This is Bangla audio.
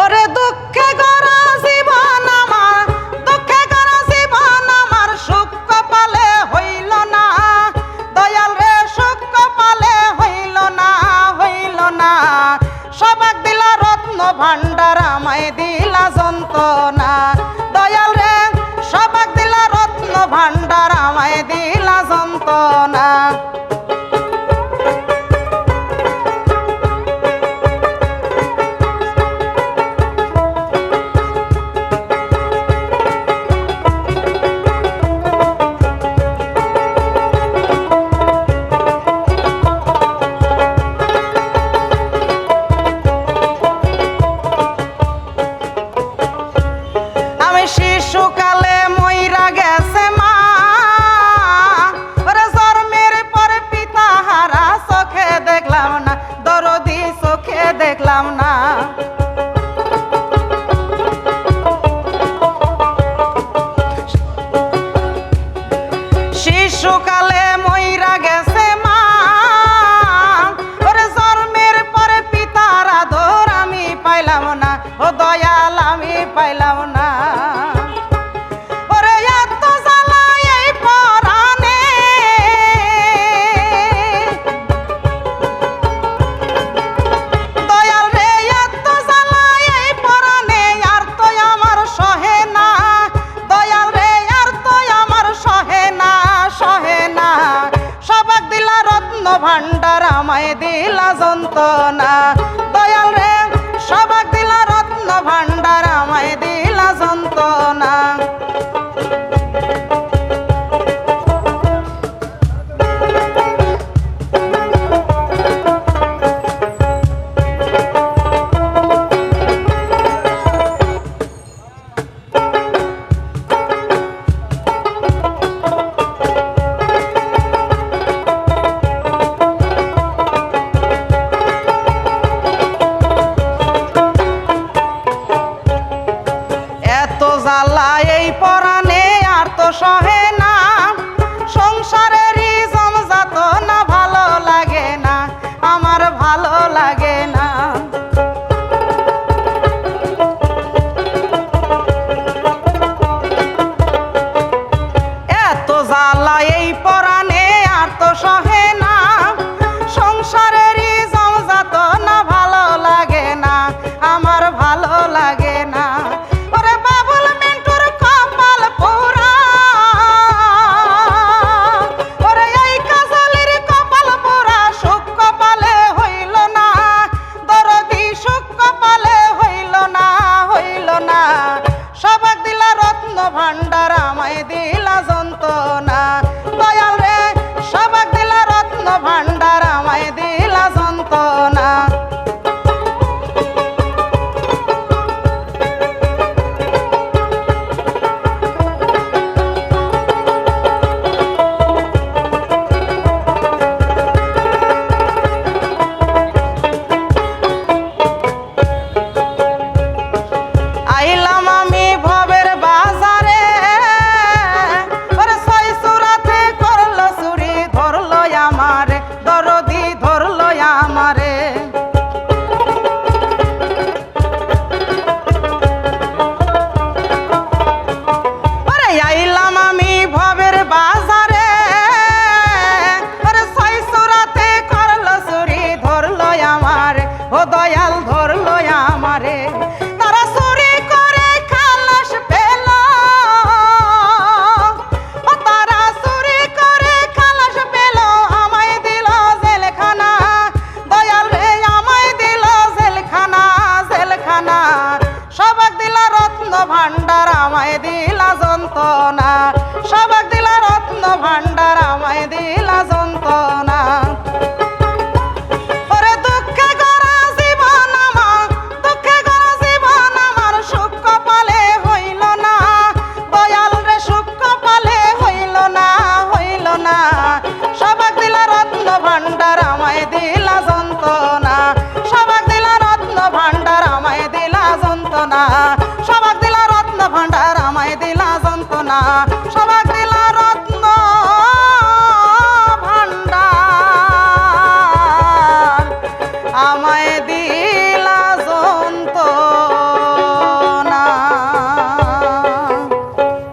ওরে দুঃখে গড়া জীবন আমার, দুঃখে গড়া জীবন আমার সুখ কপালে হইল না। দয়াল রে সুখ কপালে হইল না হইল না। সবাক দিলা রত্ন ভান্ডার আমায় দিলা যন্ত্রণা। দয়াল রে, সবাক দিলা রত্ন ভান্ডার আমায় দিলা যন্ত্রণা। শিশুকালে মইরা গেছে মা। ওরে জন্মের পরে পিতা হারা চোখে দেখলাম না, দরদি চোখে দেখলাম না। শিশুকালে মইরা গেছে মা। ওরে জন্মের পরে পিতার আদর আমি পাইলাম না, ও দয়াল আমি পাইলাম না। যন্ত্রণা dói a